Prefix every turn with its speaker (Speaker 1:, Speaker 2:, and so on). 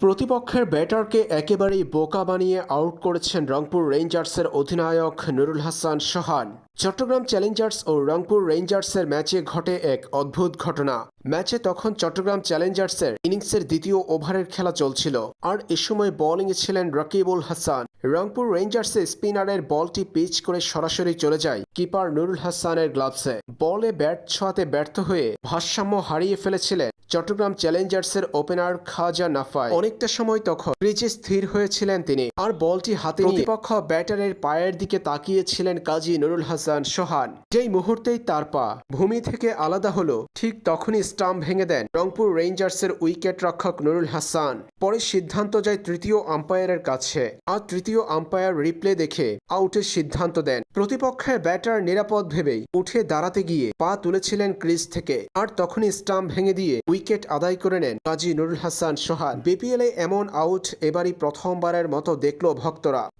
Speaker 1: প্রতিপক্ষের ব্যাটারকে একেবারেই বোকা বানিয়ে আউট করেছেন রংপুর রেঞ্জার্সের অধিনায়ক নুরুল হাসান সোহান। চট্টগ্রাম চ্যালেঞ্জার্স ও রংপুর রেঞ্জার্সের ম্যাচে ঘটে এক অদ্ভুত ঘটনা। ম্যাচে তখন চট্টগ্রাম চ্যালেঞ্জার্সের ইনিংসের দ্বিতীয় ওভারের খেলা চলছিল। আর এ সময় বোলিংয়ে ছিলেন রকিবুল হাসান। রংপুর রেঞ্জার্সের স্পিনারের বলটি পিচ করে সরাসরি চলে যায় কিপার নুরুল হাসানের গ্লাভসে। বলে ব্যাট ছোঁয়াতে ব্যর্থ হয়ে ভারসাম্য হারিয়ে ফেলেছিলেন চট্টগ্রাম চ্যালেঞ্জার্সের ওপেনার খাজা নাফায় অনেকটা সময় তখন ক্রিজে স্থির হয়েছিলেন তিনি। আর বলটি হাতে প্রতিপক্ষ ব্যাটারের পায়ের দিকে তাকিয়েছিলেন কাজী নুরুল হাসান। সোহান। যেই মুহূর্তেই তার পা ভূমি থেকে আলাদা হলো, ঠিক তখনই স্টাম্প ভেঙে দেন রংপুর রেঞ্জার্সের উইকেট রক্ষক নুরুল হাসান। পরে সিদ্ধান্ত যায় তৃতীয় আম্পায়ারের কাছে। আর তৃতীয় আম্পায়ার রিপ্লে দেখে আউটের সিদ্ধান্ত দেন। প্রতিপক্ষের ব্যাটার নিরাপদ ভেবেই উঠে দাঁড়াতে গিয়ে পা তুলেছিলেন ক্রিজ থেকে। আর তখনই স্টাম্প ভেঙে দিয়ে উইকেট আদায় করে নেন কাজী নুরুল হাসান সোহান। বিপিএলে এমন আউট এবারই প্রথমবারের মতো দেখল ভক্তরা।